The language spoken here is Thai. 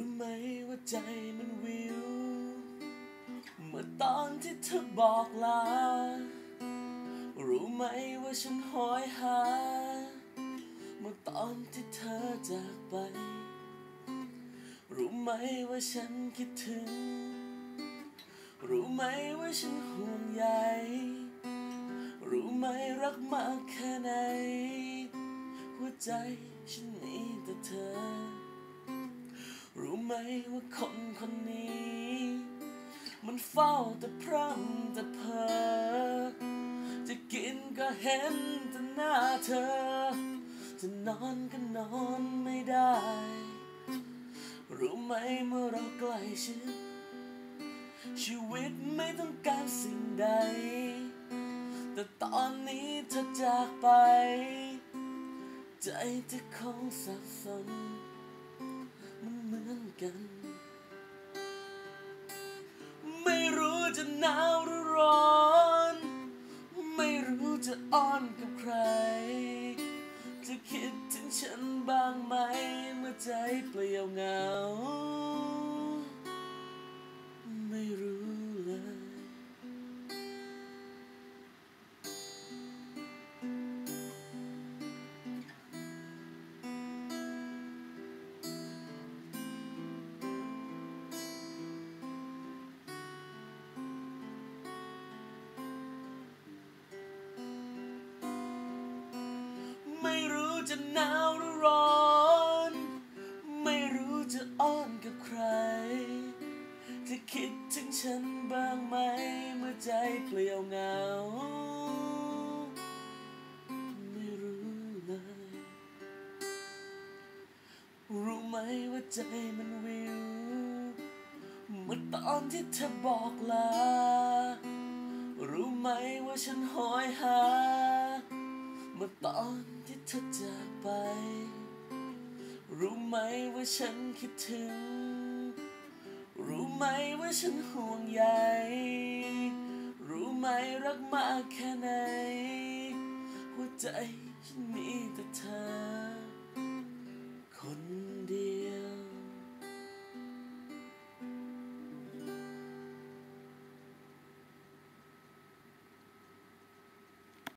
ู้ไหมว่าใจมันวิว เมื่อตอนที่เธอบอกลา รู้ไหมว่าฉันหอยหา เมื่อตอนที่เธอจากไป รู้ไหมว่าฉันคิดถึง รู้ไหมว่าฉันห่วงใย รู้ไหมรักมากแค่ไหน หัวใจฉันมีแต่เธอ รู้ไหมว่าคนคนนี้ มันเฝ้าแต่พร่ำแต่เพ้อจะกินก็เห็นแต่หน้าเธอ จะนอนก็นอนไม่ได้ รู้ไหมเมื่อเราใกล้ชิดชีวิตไม่ต้องการสิ่งใด แต่ตอนนี้เธอจากไป ใจที่คงสับสน กัน ไม่รู้จะหนาวหรือร้อน ไม่รู้จะอ้อนกับใคร จะคิดถึงฉันบ้างไหม เมื่อใจเปลี่ยวเหงา จะหนาวหรือร้อน ไม่รู้จะอ้อนกับใคร จะคิดถึงฉันบ้างไหม เมื่อใจเปลี่ยวเหงา ไม่รู้เลย รู้ไหมว่าใจมันวิว เมื่อตอนที่เธอบอกลา รู้ไหมว่าฉันหอยหา เมื่อตอนที่เธอจากไป รู้ไหมว่าฉันคิดถึง รู้ไหมว่าฉันห่วงใย รู้ไหมรักมากแค่ไหน หัวใจฉันมีแต่เธอ